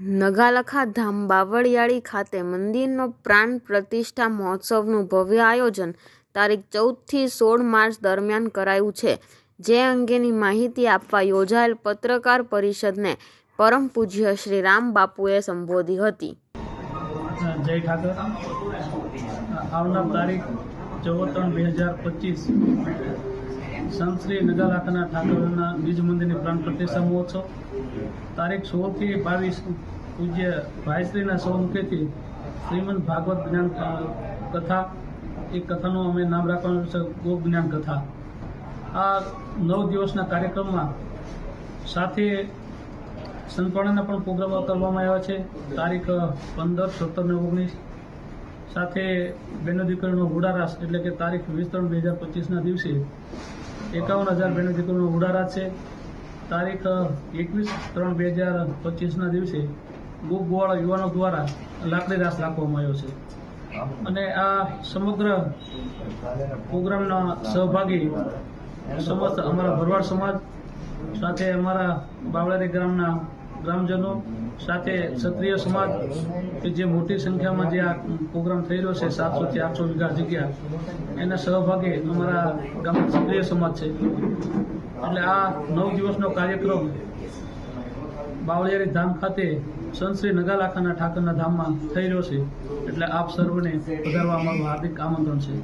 નગાલખા ધામ બાવળિયાળી ખાતે મંદિરનો પ્રાણ પ્રતિષ્ઠા મહોત્સવનું ભવ્ય આયોજન તારીખ ચૌદથી સોળ માર્ચ દરમિયાન કરાયું છે. જે અંગેની માહિતી આપવા યોજાયેલ પત્રકાર પરિષદને પરમ પૂજ્ય શ્રી રામ બાપુએ સંબોધી હતી. જય ઠાકર. આવનાર તારીખ ચૌદ ત્રણ બે હજાર પચીસ. સંત શ્રી નગાલાખાના ઠાકોરના બીજ મંદિરની પ્રાણ પ્રતિષ્ઠા મહોત્સવ. તારીખ સોળથી બાવીસ પૂજ્ય ભાઈશ્રીના સૌમુખેથી શ્રીમદ ભાગવત જ્ઞાન કથા. એ કથાનું અમે નામ રાખવાનું છે ગોપ જ્ઞાન કથા. આ નવ દિવસના કાર્યક્રમમાં સાથે સંતવાણાના પણ પ્રોગ્રામો કરવામાં આવ્યા છે. તારીખ પંદર સત્તર ને ઓગણીસ. સાથે બેનો દીકરીનો ઉડારાસ એટલે કે તારીખ વીસ ત્રણ બે હજાર પચીસના દિવસે એકાવન હજાર બેનો દીકરીનો ઉડારાસ છે. તારીખ એકવીસ ત્રણ બે હજાર પચીસના દિવસે ગોવાળા યુવાનો દ્વારા લાકડી રાસ રાખવામાં આવ્યો છે. અને આ સમગ્ર પ્રોગ્રામના સહભાગી સમસ્ત અમારા ભરવાડ સમાજ સાથે અમારા બાવળારી ગ્રામના ગ્રામજનો સાથે ક્ષત્રિય સમાજ કે જે મોટી સંખ્યામાં જે આ પ્રોગ્રામ થઈ રહ્યો છે, સાતસો થી આઠસો વીઘા જગ્યા, એના સહભાગે અમારા ગામના ક્ષત્રિય સમાજ છે. એટલે આ નવ દિવસનો કાર્યક્રમ બાવળિયારી ધામ ખાતે સંત શ્રી નગાલાખાના ઠાકરના ધામમાં થઈ રહ્યો છે. એટલે આપ સર્વને પધારવા અમારું હાર્દિક આમંત્રણ છે.